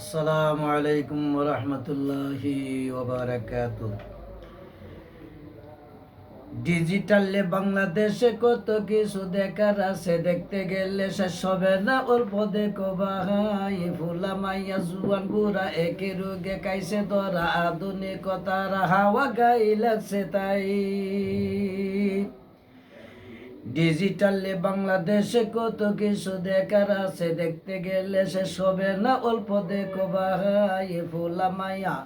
আসসালামু আলাইকুম রহমতুল্লাহি ডিজিটালে বাংলাদেশে কত কিছু দেখার আছে, দেখতে গেলে শেষ হবে না অল্প দেখো ভাই ফুলা মাইয়া জুয়ান বুড়া একে রোগে কাইছে, ধরা আধুনিকতার হাওয়া গাই লাগছে তাই। ডিজিটালে বাংলাদেশে কত কিছু দেখার আছে, দেখতে গেলে শেষ হবে না, অল্প দেখো ভাই। ফুলা মাইয়া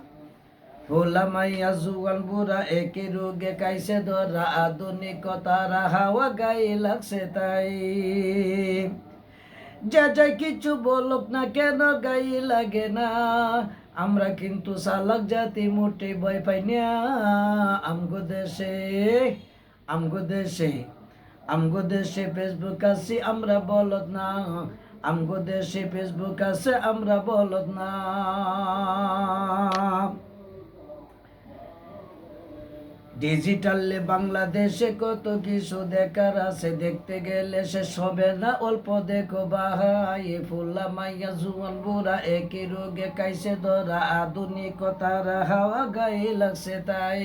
ফুলা মাইয়া জুয়ান বুড়া একে রোগে কাইছে ধরা, আধুনিকতার হাওয়া গাই লাগছে তাই। যা যাই কিছু বলুক না কেন গাই লাগে না, আমরা কিন্তু সালাক জাতি, মোটে ভয় পাই না। আমগো দেশে আমগো দেশে আমগো দেশে ফেসবুক আছে আমরা বলত না। আমগো দেশে ফেসবুক আছে আমরা বলত না। ডিজিটালে বাংলাদেশে কত কিছু দেখার আছে, দেখতে গেলে শেষ হবে না। অল্প দেখো বাহাই ফুল্লা মাইয়া জুয়ান বুড়া একই রোগে কাইছে ধরা, আধুনিকতার হাওয়া গায়ে লাগছে তাই।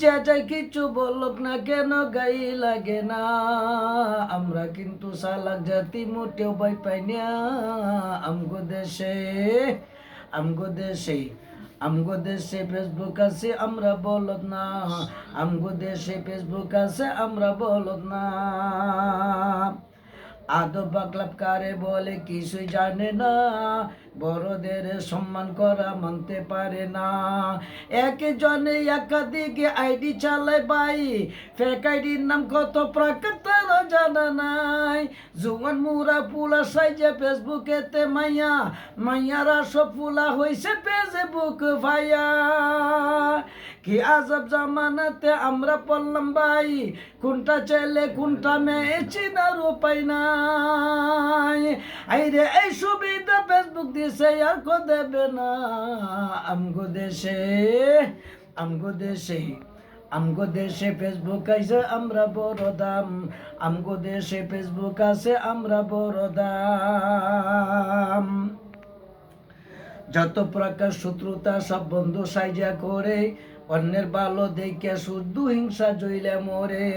যেটাই কিছু বলুক না কেন গাই লাগে না। আমরা কিন্তু সালাক জাতি, মোটেও বাই পাই না। আমগো দেশে আমগো দেশে আমগো দেশে ফেসবুক আছে, আমরা বলদ না। আমগো দেশে ফেসবুক আছে, আমরা বলদ না। আদব বাকলাপ কারে বলে কিছুই জানে না। বড়দের সম্মান করা মানতে পারে না। একজনে একাধিক আইডি চালায় বাই ফেক আইডির নাম কত প্রাকৃত জানা নাই। জুয়ান মুরা পুলা সাইজে ফেসবুকেতে মাইয়া, মাইয়ারা সব পুলা হইছে ফেসবুক ভাইয়া। কি আজব জামানাতে আমরা পড়লাম ভাই, কোনটা ছেলে কোনটা মেয়ে চিনার উপায় নাই। আইরে, এই সুবিধা ফেসবুক দিছে, আর কো দেবে না। আমগো দেশে আমগো দেশে। আমগো দেশে ফেসবুক আছে, আমরা বড় দাম। আমগো দেশে ফেসবুক আছে, আমরা বড় দাম। যত প্রকার শত্রুতা, সব বন্ধু সাইজা করে, অন্যের ভালো দেখে শুদ্ধ হিংসা জইলে মরে।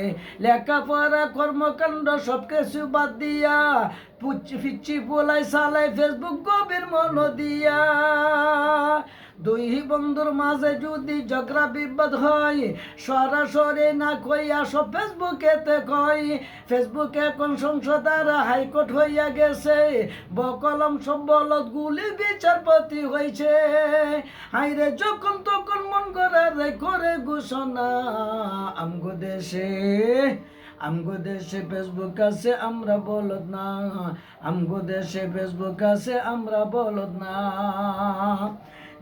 লেখাপড়া, কর্মকাণ্ড সব কিছু বাদ দিয়া পুচ্ছি ফিচ্ছি বলাই সালাই ফেসবুক গভীর মন দিয়া। দুই বন্ধুর মাঝে যদি ঝগড়া, বিবাদ হয়, সরাসরি না কইয়া সব ফেসবুকেতে কই ফেসবুকে কোন সংসদার হাইকোর্ট হইয়া গেছে, বকলম সব বলদ গুলি বিচারপতি হয়েছে হাইরে যখন তখন মন করে করে ঘোষণা, আমগো দেশে আমগো দেশে ফেসবুক আছে, আমরা বলদ না। আমগো দেশে ফেসবুক আছে, আমরা বলদ না।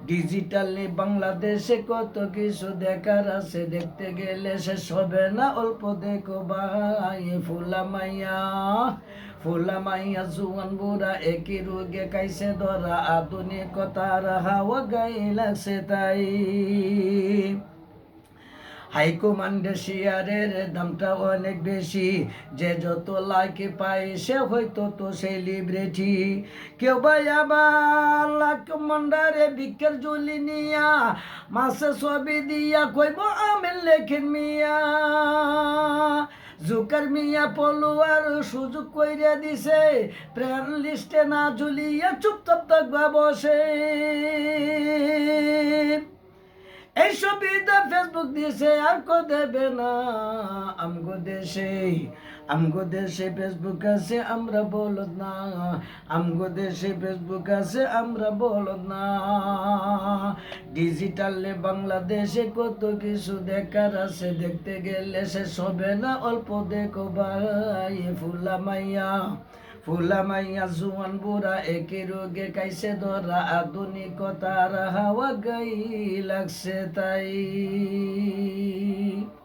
ডিজিটালি বাংলাদেশে কত কিছু দেখার আছে, দেখতে গেলে সে সবে না, অল্প দেখো ভাই। ফুলা মাইয়া ফুলা মাইয়া জুয়ান বুড়া একই রোগে কাইছে ধরা, আধুনিকতার হাওয়া গাই লাগছে তাই। হাইকমান্ডে শেয়ারের দামটা অনেক বেশি। যে যত লাইক পায় সে হয়তো তো সেলিব্রিটি কেউ ভাই আবার লাখ মন্ডারে বিকের জলি নিয়া, মাসে ছবি দিয়া কইব, আমি লেখেন মিয়া। জুকার মিয়া পলুয়ার সুযোগ কইরা দিছে, প্রাণ লিস্টে না ঝুলিয়া চুপচাপ থাকবা বসে। এই ফেসবুক দিয়েছে, আর কো দেবে না। আমগো দেশে আমগো দেশে ফেসবুক আছে, আমরা বলদ না। আমগো দেশে ফেসবুক আছে, আমরা না। ডিজিটালে বাংলাদেশে কত কিছু দেখার আছে, দেখতে গেলে শেষ হবে না, অল্প দেখো ভাই ফুলা মাইয়া। ফুলা মাইয়া জুয়ান বুড়া একে রোগে কাইছে ধরা আধুনিকতার হাওয়া গাই লাগছে তাই।